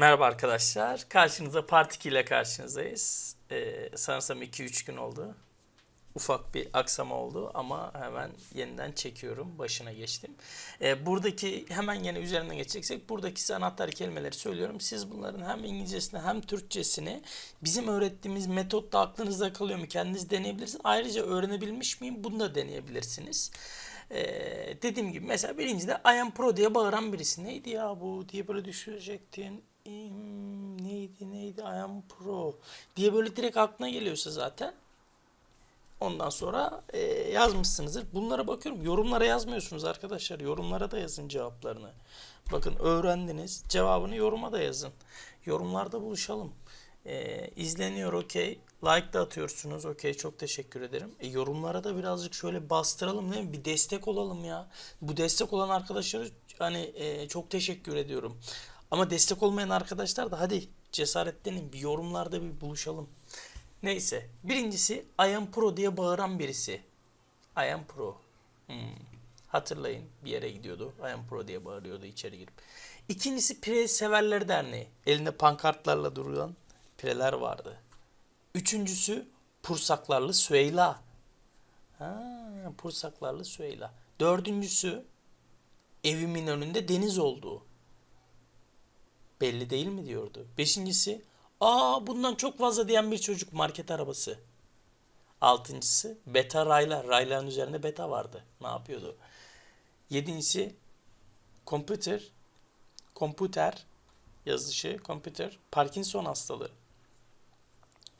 Merhaba arkadaşlar. Karşınızda Part 2 ile karşınızdayız. Ee, sanırsam 2-3 gün oldu. Ufak bir aksama oldu ama hemen yeniden çekiyorum. Başına geçtim. Ee, buradaki hemen yine üzerinden geçeceksek buradaki anahtar kelimeleri söylüyorum. Siz bunların hem İngilizcesini hem Türkçesini bizim öğrettiğimiz metotla aklınızda kalıyor mu? Kendiniz deneyebilirsiniz. Ayrıca öğrenebilmiş miyim? Bunu da deneyebilirsiniz. Ee, dediğim gibi mesela birincide I am pro diye bağıran birisi. Neydi ya bu diye böyle düşürecektin. Neydi neydi I am pro diye böyle direkt aklına geliyorsa zaten. Ondan sonra e, yazmışsınızdır. Bunlara bakıyorum. Yorumlara yazmıyorsunuz arkadaşlar. Yorumlara da yazın cevaplarını. Bakın öğrendiniz. Cevabını yoruma da yazın. Yorumlarda buluşalım. E, izleniyor okey. Like da atıyorsunuz. Okey çok teşekkür ederim. E, yorumlara da birazcık şöyle bastıralım değil mi? Bir destek olalım ya. Bu destek olan arkadaşlara hani e, çok teşekkür ediyorum. Ama destek olmayan arkadaşlar da hadi cesaretlenin bir yorumlarda bir buluşalım. Neyse. Birincisi I am pro diye bağıran birisi. I am pro. Hmm. Hatırlayın bir yere gidiyordu. I am pro diye bağırıyordu içeri girip. İkincisi Pire Severler Derneği. Elinde pankartlarla durulan pireler vardı. Üçüncüsü Pursaklarlı Süheyla. Ha, Pursaklarlı Süheyla. Dördüncüsü evimin önünde deniz olduğu. Belli değil mi diyordu. Beşincisi aa bundan çok fazla diyen bir çocuk market arabası. Altıncısı beta raylar. Rayların üzerinde beta vardı. Ne yapıyordu? Yedincisi computer. Computer yazışı. Computer. Parkinson hastalığı.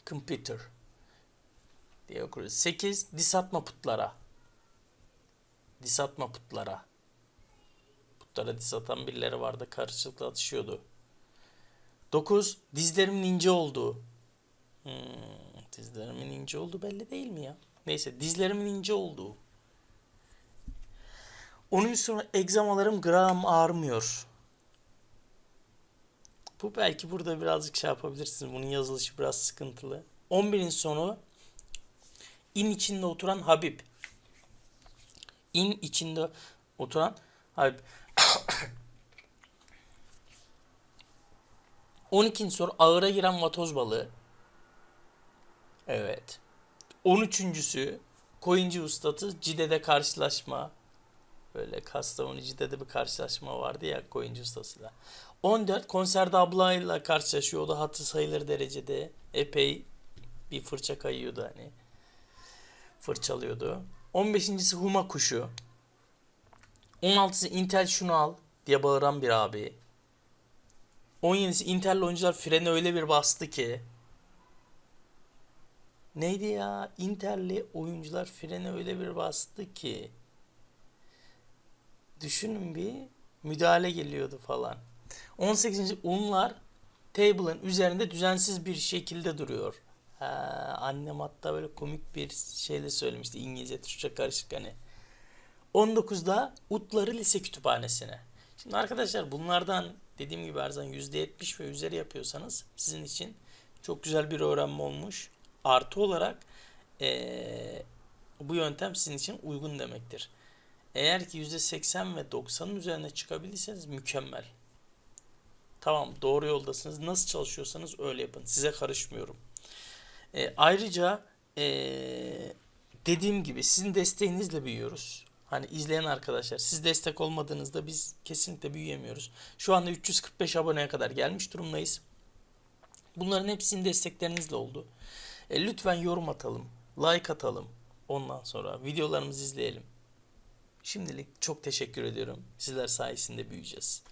Computer diye okuruz. Sekiz dis atma putlara. Dis atma putlara. Putlara dis atan birileri vardı. Karşılıklı atışıyordu. 9. Dizlerimin ince olduğu. Hmm, dizlerimin ince olduğu belli değil mi ya? Neyse dizlerimin ince olduğu. Onun sonra egzamalarım gram ağrımıyor. Bu belki burada birazcık şey yapabilirsiniz. Bunun yazılışı biraz sıkıntılı. 11'in sonu in içinde oturan Habib. İn içinde oturan Habib. 12. soru ağıra giren vatoz balığı. Evet. 13.sü koyuncu ustası Cide'de karşılaşma. Böyle Kastamonu Cide'de bir karşılaşma vardı ya koyuncu ustasıyla. 14 konserde ablayla karşılaşıyor. O da hatı sayılır derecede. Epey bir fırça kayıyordu hani. Fırçalıyordu. 15.si Huma kuşu. 16'sı Intel şunu al diye bağıran bir abi. 17'si Inter'li oyuncular freni öyle bir bastı ki. Neydi ya? Inter'li oyuncular freni öyle bir bastı ki. Düşünün bir müdahale geliyordu falan. 18. unlar table'ın üzerinde düzensiz bir şekilde duruyor. Ha, annem hatta böyle komik bir şeyle söylemişti. İngilizce Türkçe karışık hani. 19'da Utları Lise Kütüphanesi'ne. Şimdi arkadaşlar bunlardan dediğim gibi her zaman %70 ve üzeri yapıyorsanız sizin için çok güzel bir öğrenme olmuş. Artı olarak eee, bu yöntem sizin için uygun demektir. Eğer ki %80 ve 90'ın üzerine çıkabilirseniz mükemmel. Tamam doğru yoldasınız. Nasıl çalışıyorsanız öyle yapın. Size karışmıyorum. E, ayrıca e, dediğim gibi sizin desteğinizle büyüyoruz. Hani izleyen arkadaşlar siz destek olmadığınızda biz kesinlikle büyüyemiyoruz. Şu anda 345 aboneye kadar gelmiş durumdayız. Bunların hepsinin desteklerinizle oldu. E, lütfen yorum atalım, like atalım. Ondan sonra videolarımızı izleyelim. Şimdilik çok teşekkür ediyorum. Sizler sayesinde büyüyeceğiz.